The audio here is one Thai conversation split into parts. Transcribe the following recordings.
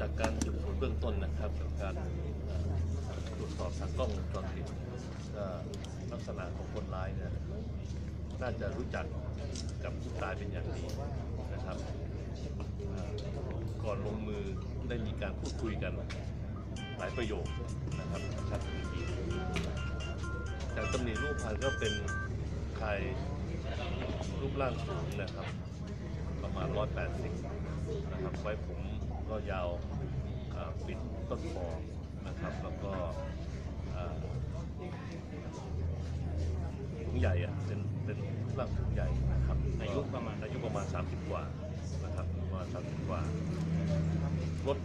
จากการสืบสวนเบื้องต้นนะครับกับการตรวจสอบทางกล้องวงจรปิดลักษณะของคนร้ายเนี่ยน่าจะรู้จักกับผู้ตายเป็นอย่างดีนะครับ ก่อนลงมือได้มีการพูดคุยกันหลายประโยคนะครับชัดเจนจากตำหนิรูปพันก็เป็นชายรูปร่างสูงนะครับ ประมาณ 180 นะครับ ไว้ผม ก็ยาวอ่าปิดต้นคอนะครับ แล้วก็อ่าถุงใหญ่อะเป็นเป็นรูปร่างถุงใหญ่นะครับอายุประมาณอายุประมาณ 30 กว่านะครับประมาณ30 กว่ารถ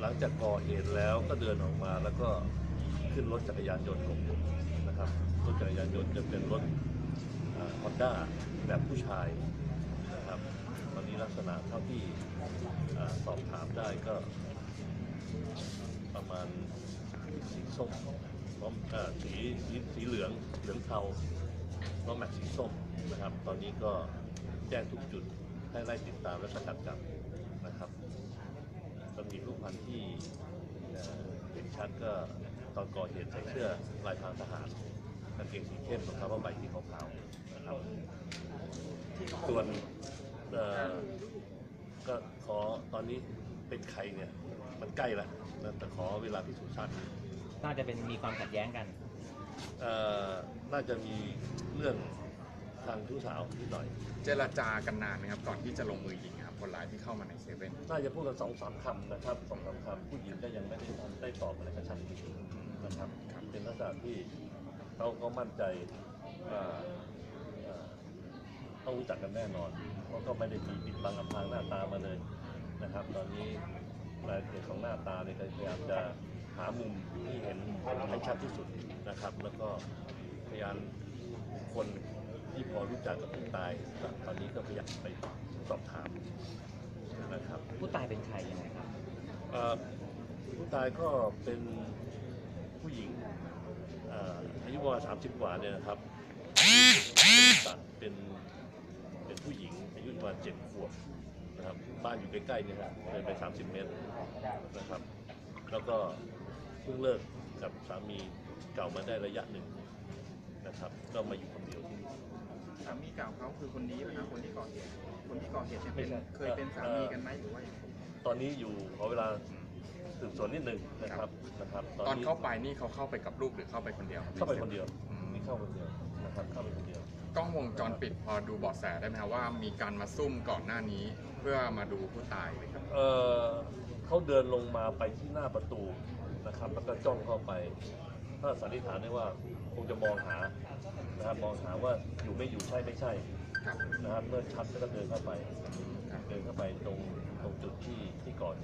หลังจากก่อเหตุแล้วก็เดินออกมาแล้วก็ขึ้นรถจักรยานยนต์ของผมนะครับรถจักรยานยนต์จะเป็นรถฮอนด้าแบบผู้ชายนะครับตอนนี้ลักษณะเท่าที่อ่า สอบถามได้ก็ประมาณสีส้มพร้อมเอ่อสีสีเหลืองเหลืองเทาล้อแม็กซ์สีส้มนะครับ ตอนนี้ก็แจ้งทุกจุดให้ไล่ติดตามและสกัดจับนะครับตำหนิรูปพันธ์ที่เอ่อเห็นชัดก็ตอนก่อเหตุใส่เสื้อลายพรางทหารกางเกงสีเข้มรองเท้าผ้าใบสีขาวๆนะครับส่วน ก็ขอตอนนี้เป็นใครเนี่ย มันใกล้แล้วนะแต่ขอเวลาพิสูจน์ทราบอีกน่าจะเป็นมีความขัดแย้งกัน เอ่อน่าจะมีเรื่องทางชู้สาวนิดหน่อย เจรจากันนานไหมครับก่อนที่จะลงมือยิงครับคนร้ายที่เข้ามาในเซเว่นน่าจะพูดกันสองสามคำนะครับสองสามคำผู้หญิงก็ยังไม่ได้ทันได้ตอบอะไรกระชับจริงๆนะครับเป็นลักษณะที่เขาก็มั่นใจว่าเอ่อต้องรู้จักกันแน่นอน เพราะก็ไม่ได้มีปิดบังอำพรางหน้าตามาเลยนะครับ ตอนนี้รายละเอียดของหน้าตาเนี่ยก็พยายามจะหามุมที่เห็นให้ชัดที่สุดนะครับ แล้วก็พยานบุคคลที่พอรู้จักกับผู้ตายก็ตอนนี้ก็พยายามไปสอบถามนะครับผู้ตายเป็นใครยังไงครับเอ่อผู้ตายก็เป็นผู้หญิงเอ่ออายุประมาณสามสิบกว่าเนี่ยนะครับตัดเป็นเป็นผู้หญิงอายุ ประมาณเจ็ดขวบนะครับบ้านอยู่ใกล้ๆเนี่ยครับเดินไป 30 เมตรนะครับ แล้วก็เพิ่งเลิกกับสามีเก่ามาได้ระยะหนึ่งนะครับ ก็มาอยู่คนเดียวที่นี่ สามีเก่าเขาคือคนนี้นะครับคนที่ก่อเหตุคนที่ก่อเหตุเนี่ยไม่เป็นใช่ เคยเป็นสามีกันไหมหรือว่าอย่างไรตอนนี้อยู่ขอเวลาสืบสวนนิดหนึ่งนะครับนะครับตอนเข้าไปนี่เขาเข้าไปกับลูกหรือเข้าไปคนเดียวรับเข้าไปคนเดียวอืมนี่เข้าคนเดียวนะครับเข้าไปคนเดียว กล้องวงจรปิดพอดูเบาะแสได้ไหมครับว่ามีการมาซุ่มก่อนหน้านี้เพื่อมาดูผู้ตายไหมครับเออเขาเดินลงมาไปที่หน้าประตูนะครับ แล้วก็จ้องเข้าไป ถ้าสันนิษฐานได้ว่าคงจะมองหานะครับมองหาว่าอยู่ไม่อยู่ใช่ไม่ใช่ครับนะครับเมื่อชัดก็เดินเข้าไปครับเดินเข้าไปตรงตรงจุดที่ที่ก่อเหตุนะ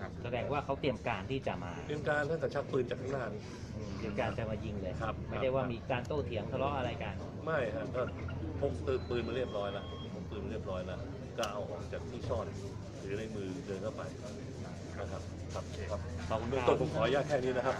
ครับครับแสดงว่าเขาเตรียมการที่จะมาเตรียมการตั้งแต่ชักปืนจากข้างหน้านี่ อืมเตรียมการจะมายิงเลย ครับ ไม่ได้ว่ามีการโต้เถียงทะเลาะอะไรกัน ไม่ฮะก็พกปืนมาเรียบร้อยแล้วพกปืนมาเรียบร้อยแล้วก็เอาออกจากที่ซ่อนถือในมือเดินเข้าไปนะครับครับครับขอบคุณเบื้องครัต้บนผมขออนุญาตแค่นี้นะครับ